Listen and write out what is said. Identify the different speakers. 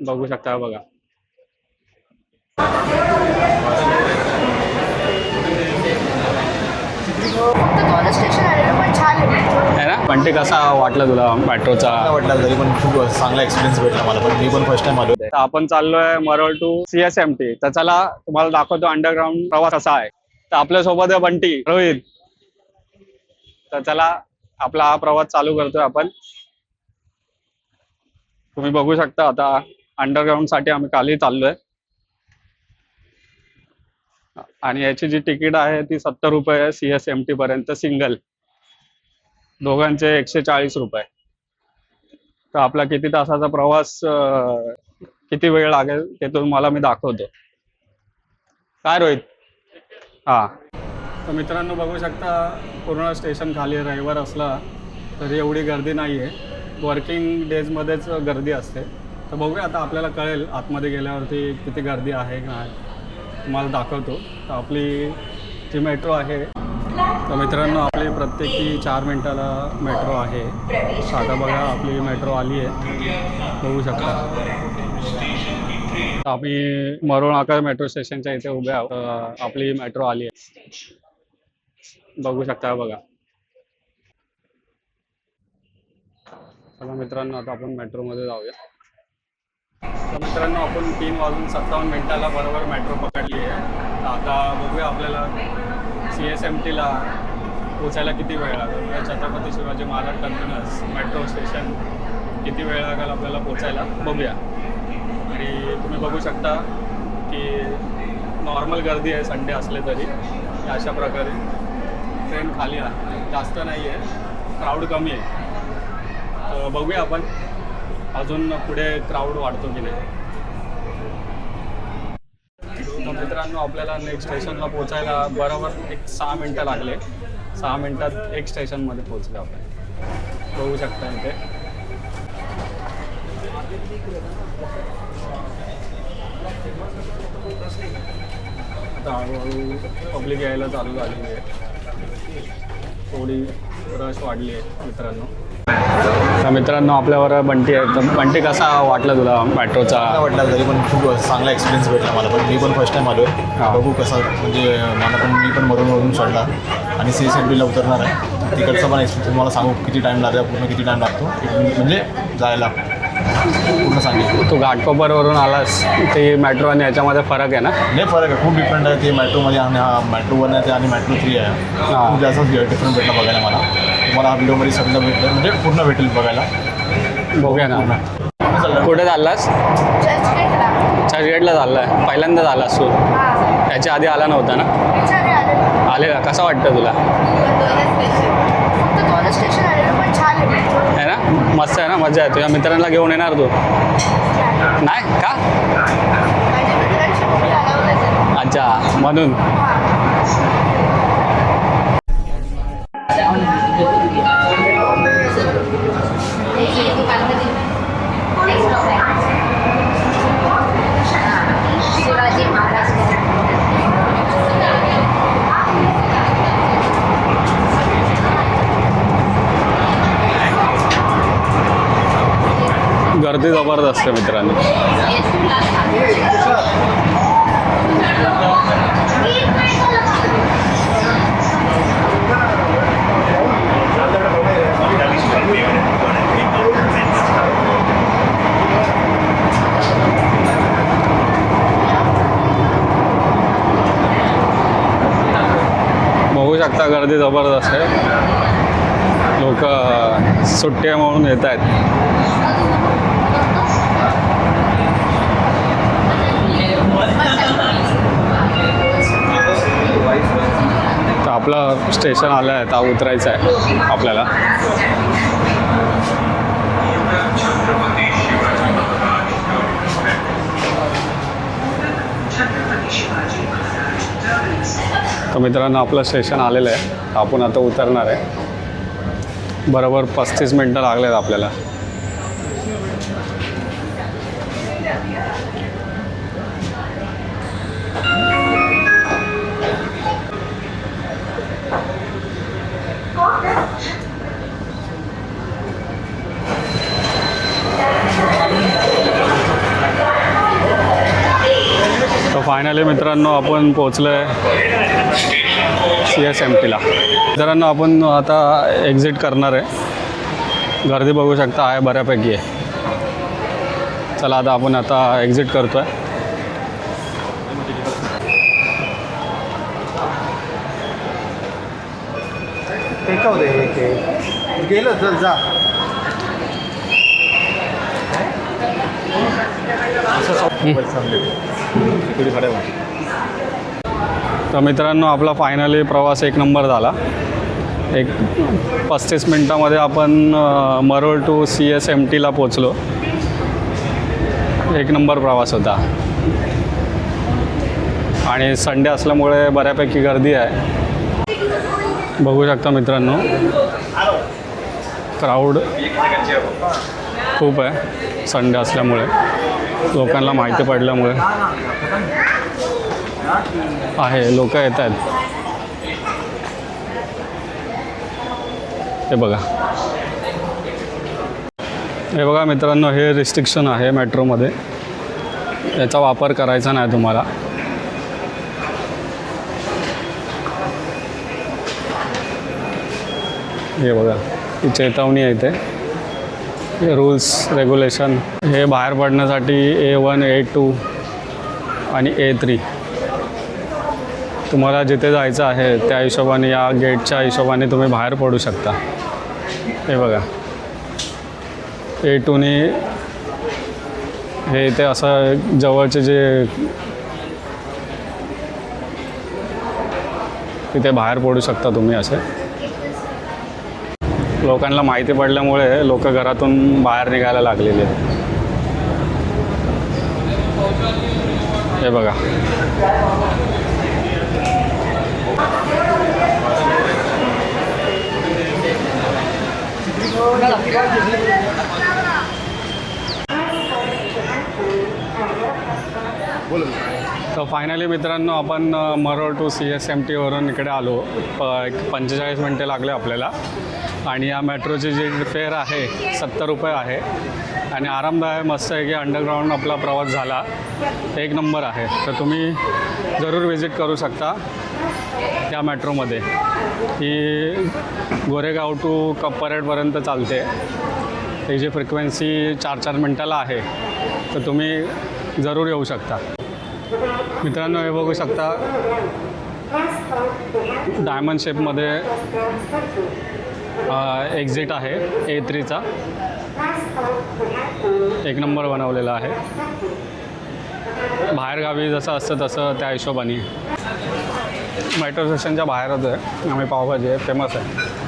Speaker 1: बघू शकता बघा.
Speaker 2: पण छान आहे.
Speaker 1: आहे ना? पण ते कसा वाटलं तुला मेट्रोचा
Speaker 3: वाटला तरी पण खूप चांगला एक्सपिरियन्स भेटला मला पण. मी पण फर्स्ट टाइम आलो
Speaker 1: तर आपण चाललोय Marol to C S M T तर चला तुम्हाला दाखवतो अंडरग्राऊंड प्रवास कसा आहे. तर आपल्यासोबत आहे बंटी रोहित. तर चला आपला हा प्रवास चालू करतोय आपण. तुम्ही बघू शकता आता अंडरग्राऊंडसाठी आम्ही खाली चाललोय. आणि याची जी तिकीट आहे ती सत्तर रुपये सी एस एम टी पर्यंत सिंगल दोघांचे एकशे चाळीस रुपये. तर आपला किती तासाचा प्रवास किती वेळ लागेल ते तुम्हाला मी दाखवतो. काय रोहित? हा. तर मित्रांनो बघू शकता पूर्ण स्टेशन खाली रविवार असला तरी एवढी गर्दी नाही आहे वर्किंग डेजमध्येच गर्दी असते. तर बघूया आता आपल्याला कळेल आतमध्ये गेल्यावरती किती गर्दी आहे का नाही. तुम्हाला दाखवतो. तर आपली जी मेट्रो आहे तर मित्रांनो आपली प्रत्येकी चार मिनटाला मेट्रो आहे. आता बघा आपली मेट्रो आली आहे. बघू शकता. तर आम्ही मरोळ आकार मेट्रो स्टेशनच्या इथे उभे आहोत. आपली मेट्रो आली आहे. बघू शकता बघा. चला मित्रांनो आता आपण मेट्रोमध्ये जाऊया. तर मित्रांनो आपण तीन वाजून सत्तावन्न मिनिटाला बरोबर मेट्रो पकडली आहे. आता बघूया आपल्याला सी एस एम टीला पोचायला किती वेळ लागेल. Chhatrapati Shivaji Maharaj terminus metro station किती वेळ लागेल आपल्याला पोचायला? बघूया. आणि तुम्ही बघू शकता की नॉर्मल गर्दी आहे संडे असले तरी. अशा प्रकारे ट्रेन खाली आहे. जास्त नाही आहे क्राऊड कमी आहे. तर बघूया आपण. अजून पुढे क्राऊड वाढतो की नाही. मित्रांनो आपल्याला नेक्स्ट स्टेशनला पोचायला बरोबर एक सहा मिनटं लागले. सहा मिनटात एक स्टेशनमध्ये पोचलो आपण. बघू शकता इथे. आता हळूहळू पब्लिक यायला चालू झालेली आहे. थोडी रश वाढली आहे मित्रांनो. मित्रांनो आपल्यावर बंटी आहे. तर बंटी कसा वाटला तुला मेट्रोचा?
Speaker 3: वाटला तरी पण खूप चांगला एक्सपिरियन्स भेटला मला पण. मी पण फर्स्ट टाइम आलो
Speaker 1: हा.
Speaker 3: बघू कसं म्हणजे मला पण मी पण मरून मरून चढला. आणि सी एम बीला उतरणार आहे. तिकडचा पण एक्सपिरियन्स तुम्हाला सांगू किती टाईम लागला पूर्ण किती टाईम लागतो. म्हणजे जायला पूर्ण सांगेल
Speaker 1: तू घाटकोपरवरून आलास ते मेट्रो आणि याच्यामध्ये फरक आहे ना?
Speaker 3: नाही फरक आहे. खूप डिफरंट आहे. ते मेट्रोमध्ये आणि हा मेट्रो वन आहे ते आणि मेट्रो थ्री आहे. खूप जास्त डिफरंट भेटला बघायला मला. तुम्हाला व्हिडिओमध्ये सगळं भेटलं म्हणजे पूर्ण भेटेल बघायला.
Speaker 1: बघूया ना. कुठे चाललास?
Speaker 2: चर्चगेटला
Speaker 1: चाललाय. पहिल्यांदा झालास तू?
Speaker 2: हां
Speaker 1: याच्या आधी आला नव्हता ना?
Speaker 2: आहे आलेलं
Speaker 1: कसा वाटतं तुला?
Speaker 2: आहे
Speaker 1: आहे ना? मस्त आहे ना? मजा आहे. तुझ्या मित्रांना घेऊन येणार तू? नाही? का? अच्छा. म्हणून? गर्दी जबरदस्त आहे मित्रांनो. बघू शकता गर्दी जबरदस्त आहे. लोक सुट्ट्या म्हणून येत आहेत तर आपलं स्टेशन आलं आहे आता उतरायचं आहे आपल्याला. तर मित्रांनो आपलं स्टेशन आलेलं आहे. आपण आता उतरणार आहे. बरोबर पस्तीस मिनटं लागलेत आपल्याला. फायनली मित्रांनो आपण पोचलो आहे सी एस एम टीला मित्रांनो आपण आता एक्झिट करणार आहे. गर्दी बघू शकता आहे बऱ्यापैकी आहे. चला आता आपण आता एक्झिट करतो आहे
Speaker 4: गेलं चल जा.
Speaker 1: तर मित्रांनो आपला फायनली प्रवास एक नंबर झाला. एक पस्तीस मिनटामध्ये आपण Marol to C S M टीला पोचलो एक नंबर प्रवास होता. आणि संडे असल्यामुळे बऱ्यापैकी गर्दी आहे. बघू शकता मित्रांनो. क्राऊड खूप आहे संडे असल्यामुळे. लोकांना माहिती पडल्यामुळे. आहे लोक येत आहेत हे बघा. हे बघा मित्रांनो हे रिस्ट्रिक्शन आहे मेट्रोमध्ये याचा वापर करायचा नाही तुम्हाला. हे बघा ही चेतावणी आहे ते रूल्स रेग्युलेशन हे बाहेर पडण्यासाठी ए वन ए टू आणि ए थ्री तुम्हाला जिथे जायचं आहे त्या हिशोबाने या गेटच्या हिशोबाने तुम्ही बाहेर पडू शकता. हे बघा. ए टूने हे इथे असं जवळचे जे तिथे बाहेर पडू शकता तुम्ही असे. लोकांना माहिती पडल्यामुळे लोक घरातून बाहेर निघायला लागलेले आहेत. हे बघा. तर फायनली मित्रांनो आपण Marol to C S M टीवरून इकडे आलो. प एक पंचेचाळीस मिनटे लागले आपल्याला. आणि या मेट्रोची जी फेअर आहे सत्तर रुपये आहे. आणि आरामदायक मस्त आहे की अंडरग्राऊंड आपला प्रवास झाला. एक नंबर आहे. तर तुम्ही जरूर व्हिजिट करू शकता या मेट्रोमध्ये. ही गोरेगाव टू कप चालते. त्याची फ्रिक्वेन्सी चार चार मिनटाला आहे तर तुम्ही जरूर येऊ शकता. मित्रांनो हे बघू शकता डायमंड शेपमध्ये एक्झिट आहे ए थ्रीचा एक नंबर बनवलेला आहे. बाहेरगावी जसं असतं तसं त्या हिशोबाने. मेट्रो स्टेशनच्या बाहेरच आहे. आम्ही पावभाजी आहे. फेमस आहे.